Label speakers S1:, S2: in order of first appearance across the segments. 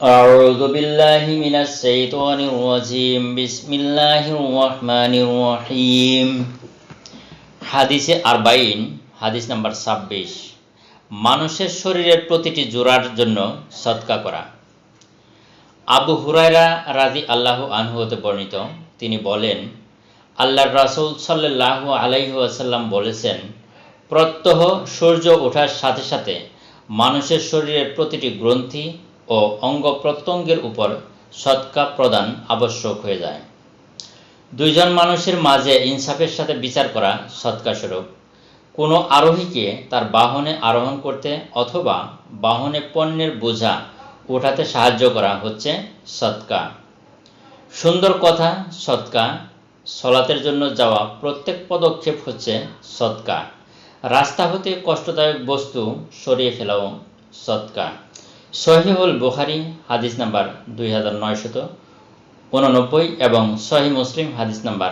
S1: أعوذ بالله من الشيطان الرجيم بسم الله الرحمن الرحيم হাদিসে আরবাইন হাদিস নাম্বার ছাব্বিশ মানুষের শরীরের প্রতিটি জোড়ার জন্য সৎকা করা আবু হুরায়রা রাজি আল্লাহ আনহু হতে বর্ণিত তিনি বলেন আল্লাহর রাসূল সাল্লাল্লাহু আলাইহি ওয়াসাল্লাম বলেছেন প্রত্যহ সূর্য ওঠার সাথে সাথে মানুষের শরীরের প্রতিটি গ্রন্থি ও অঙ্গ প্রত্যঙ্গের উপর সৎকা প্রদান আবশ্যক হয়ে যায়। দুইজন মানুষের মাঝে ইনসাফের সাথে বিচার করা সৎকা স্বরূপ। কোনো আরোহীকে তার বাহনে আরোহণ করতে অথবা বাহনে পণ্যের বোঝা ওঠাতে সাহায্য করা হচ্ছে সৎকা সুন্দর কথা সৎকা সলাতের জন্য যাওয়া প্রত্যেক পদক্ষেপ হচ্ছে সৎকা রাস্তা হতে কষ্টদায়ক বস্তু সরিয়ে ফেলাও সৎকা সহিহুল বুখারি, হাদিস নাম্বার দুই উননব্বই এবং সহি মুসলিম, হাদিস নাম্বার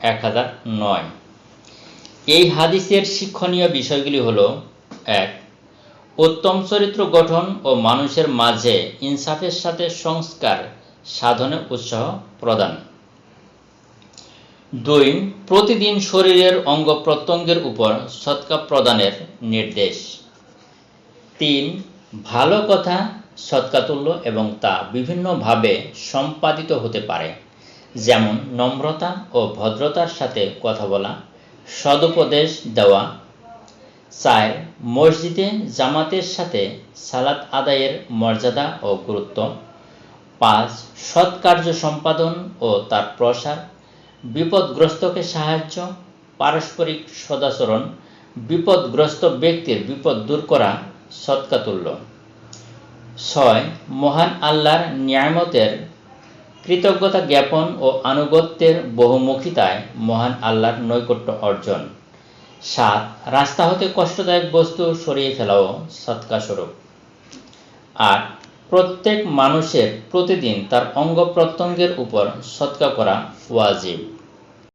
S1: এক হাজার নয়। এই হাদিসের শিক্ষণীয় বিষয়গুলি হলো, এক, উত্তম চরিত্র গঠন ও মানুষের মাঝে ইনসাফের সাথে সংস্কার সাধনে উৎসাহ প্রদান। দুই, প্রতিদিন শরীরের অঙ্গ প্রত্যঙ্গের উপর সৎকা প্রদানের নির্দেশ। তিন ভালো কথা, সৎকাতুল্য এবং তা বিভিন্নভাবে সম্পাদিত হতে পারে। যেমন নম্রতা ও ভদ্রতার সাথে কথা বলা, সদুপদেশ দেওয়া চার মসজিদে জামাতের সাথে সালাত আদায়ের মর্যাদা ও গুরুত্ব, পাঁচ সৎ কার্য সম্পাদন ও তার প্রসার, বিপদগ্রস্তকে সাহায্য, পারস্পরিক সদাচরণ, বিপদগ্রস্ত ব্যক্তির বিপদ দূর করা সৎকাতুল্য ছয়, মহান আল্লাহর ন্যায়মতের কৃতজ্ঞতা জ্ঞাপন ও আনুগত্যের বহুমুখিতায় মহান আল্লাহর নৈকট্য অর্জন। সাত, রাস্তা হতে কষ্টদায়ক বস্তু সরিয়ে ফেলাও সৎকা স্বরূপ আট, প্রত্যেক মানুষের প্রতিদিন তার অঙ্গ প্রত্যঙ্গের উপর সৎকা করা ওয়াজিব।